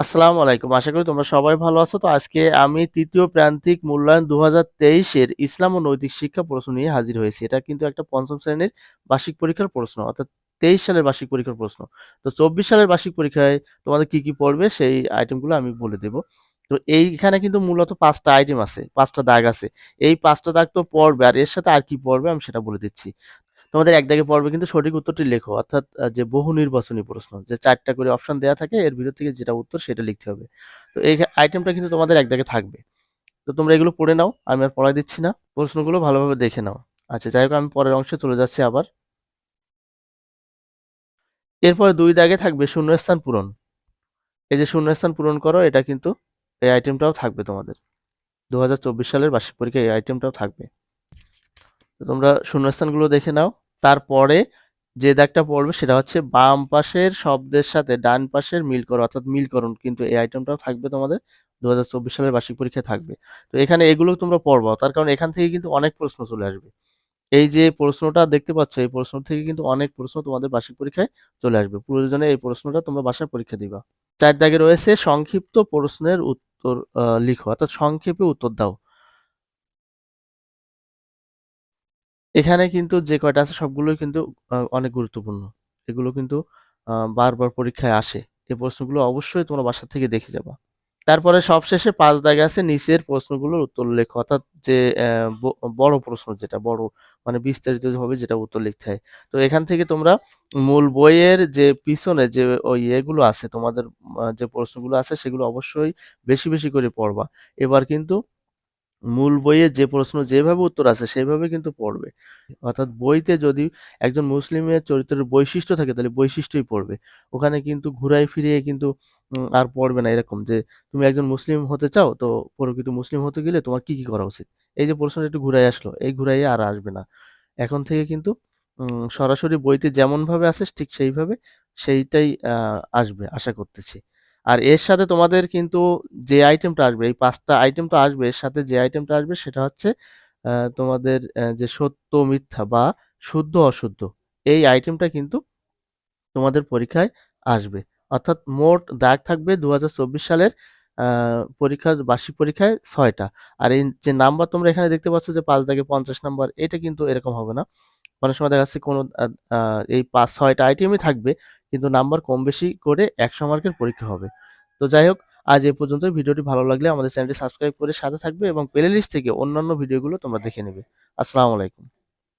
আসসালামু আলাইকুম। আশা করি তোমরা সবাই ভালো আছো। তো আজকে আমি তৃতীয় প্রান্তিক মূল্যায়ন ২০২৩ এর ইসলাম ও নৈতিক শিক্ষা প্রশ্ন নিয়ে হাজির হয়েছি। এটা কিন্তু একটা পঞ্চম শ্রেণির বার্ষিক পরীক্ষার প্রশ্ন। অর্থাৎ ২৩ সালের বার্ষিক পরীক্ষার প্রশ্ন। তো ২৪ সালের বার্ষিক পরীক্ষায় তোমাদের কি, কি পড়বে সেই আইটেমগুলো আমি বলে দেব। তো এইখানে কিন্তু মূলত পাঁচটা আইটেম আছে, পাঁচটা দাগ আছে। এই পাঁচটা দাগ তো পড়বে আর এর সাথে আর কি পড়বে আমি সেটা বলে দিচ্ছি। তোমাদের এক দাগে পড়বে কিন্তু সঠিক উত্তরটি লেখো। অর্থাৎ যে বহু নির্বাচনী প্রশ্ন, যে চারটা করে অপশন দেওয়া থাকে, এর ভিতর থেকে যেটা উত্তর সেটা লিখতে হবে। তো এই আইটেমটা কিন্তু তোমাদের এক দাগে থাকবে। তো তোমরা এগুলো পড়ে নাও। আমি আর পড়ায় দিচ্ছি না। প্রশ্নগুলো ভালোভাবে দেখে নাও। আচ্ছা যাই হোক, আমি পরের অংশে চলে যাচ্ছি আবার। এরপরে দুই দাগে থাকবে শূন্যস্থান পূরণ। এই যে শূন্যস্থান পূরণ করো, এটা কিন্তু এই আইটেমটাও থাকবে তোমাদের। ২০২৪ সালের বার্ষিক পরীক্ষায় এই আইটেমটাও থাকবে। তোমরা শূন্যস্থানগুলো দেখে নাও। তারপরে যে দাগটা পড়বে সেটা হচ্ছে বাম পাশের শব্দের সাথে ডান পাশের মিল করো, অর্থাৎ মিল মিলকরণ কিন্তু এই আইটেমটাও থাকবে তোমাদের ২০২৪ সালের বার্ষিক পরীক্ষায় থাকবে। তো এখানে এগুলো তোমরা পড়বা। তার কারণ এখান থেকে কিন্তু অনেক প্রশ্ন চলে আসবে। এই যে প্রশ্নটা দেখতে পাচ্ছ, এই প্রশ্ন থেকে কিন্তু অনেক প্রশ্ন তোমাদের বার্ষিক পরীক্ষায় চলে আসবে। প্রয়োজনে এই প্রশ্নটা তোমরা বাসায় পরীক্ষা দিবা। চার দাগে রয়েছে, সংক্ষিপ্ত প্রশ্নের উত্তর লিখো, অর্থাৎ সংক্ষেপে উত্তর দাও। এখানে কিন্তু যে কয়টা আছে সবগুলোই কিন্তু অনেক গুরুত্বপূর্ণ। এগুলো কিন্তু বারবার পরীক্ষায় আসে। এই প্রশ্নগুলো অবশ্যই তোমরা বাসা থেকে দেখে যাবা। তারপরে সবশেষে পাঁচ দাগে আছে নিচের প্রশ্নগুলোর উত্তর লেখ অর্থাৎ যে বড় প্রশ্ন যেটা বড় মানে বিস্তারিতভাবে যেটা উত্তর লিখতে হয়। তো এখান থেকে তোমরা মূল বইয়ের যে পিছনে যে ওই ইয়েগুলো আছে তোমাদের যে প্রশ্নগুলো আছে সেগুলো অবশ্যই বেশি, বেশি করে পড়বা। এবার কিন্তু মূল বইয়ে যে প্রশ্ন যেভাবে উত্তর আছে সেভাবে কিন্তু পড়বে। অর্থাৎ বইতে যদি একজন মুসলিমের চরিত্রের বৈশিষ্ট্য থাকে তাহলে বৈশিষ্ট্যই পড়বে। ওখানে কিন্তু ঘুরায় ফিরিয়ে কিন্তু আর পড়বে না এরকম যে তুমি একজন মুসলিম হতে চাও তো প্রকৃত মুসলিম হতে গেলে তোমার কি, কি করা উচিত? এই যে প্রশ্নটা একটু ঘুরায় আসলো, এই ঘুরাইয়া আর আসবে না। এখন থেকে কিন্তু সরাসরি বইতে যেমনভাবে আছে ঠিক সেইভাবে সেইটাই আসবে আশা করতেছি। আর এর সাথে তোমাদের কিন্তু যে আইটেমটা আসবে, এই ৫ টা আইটেম তো আসবে, এর সাথে যে আইটেমটা আসবে সেটা হচ্ছে তোমাদের যে সত্য, মিথ্যা বা শুদ্ধ, অশুদ্ধ, এই আইটেমটা কিন্তু তোমাদের পরীক্ষায় আসবে। অর্থাৎ মোট দাগ থাকবে ২০২৪ সালের আ পরীক্ষার বার্ষিক পরীক্ষায় ছয়টা আর এই যে নাম্বার তোমরা এখানে দেখতে পাচ্ছ যে পাঁচ দাগে ৫০ নাম্বার, এটা কিন্তু এরকম হবে না। অনেক সময় দেখা যাচ্ছে কোনো এই পাঁচ, ছয়টা আইটেমই থাকবে কিন্তু নাম্বার কম বেশি করে ১০০ মার্কের পরীক্ষা হবে। তো যাই হোক, আজ এ পর্যন্ত ভিডিওটি ভালো লাগলে আমাদের চ্যানেলটি সাবস্ক্রাইব করে সাথে থাকবে এবং প্লেলিস্ট থেকে অন্যান্য ভিডিওগুলো তোমরা দেখে নেবে। আসসালামু আলাইকুম।